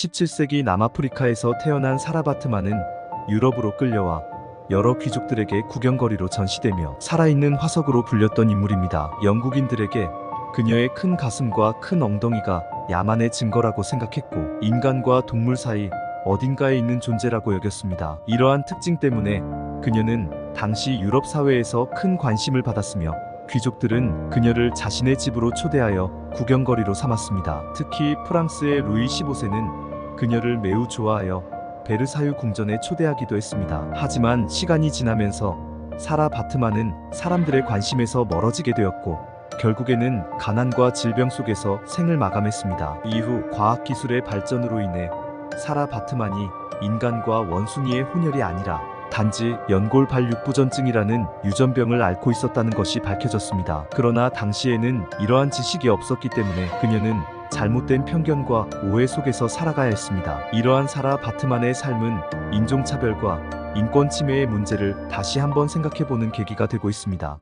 17세기 남아프리카에서 태어난 사라 바트만은 유럽으로 끌려와 여러 귀족들에게 구경거리로 전시되며 살아있는 화석으로 불렸던 인물입니다. 영국인들에게 그녀의 큰 가슴과 큰 엉덩이가 야만의 증거라고 생각했고 인간과 동물 사이 어딘가에 있는 존재라고 여겼습니다. 이러한 특징 때문에 그녀는 당시 유럽 사회에서 큰 관심을 받았으며 귀족들은 그녀를 자신의 집으로 초대하여 구경거리로 삼았습니다. 특히 프랑스의 루이 15세는 그녀를 매우 좋아하여 베르사유 궁전에 초대하기도 했습니다. 하지만 시간이 지나면서 사라 바트만은 사람들의 관심에서 멀어지게 되었고 결국에는 가난과 질병 속에서 생을 마감했습니다. 이후 과학기술의 발전으로 인해 사라 바트만이 인간과 원숭이의 혼혈이 아니라 단지 연골 발육부전증이라는 유전병을 앓고 있었다는 것이 밝혀졌습니다. 그러나 당시에는 이러한 지식이 없었기 때문에 그녀는 잘못된 편견과 오해 속에서 살아가야 했습니다. 이러한 사라 바트만의 삶은 인종차별과 인권 침해의 문제를 다시 한번 생각해보는 계기가 되고 있습니다.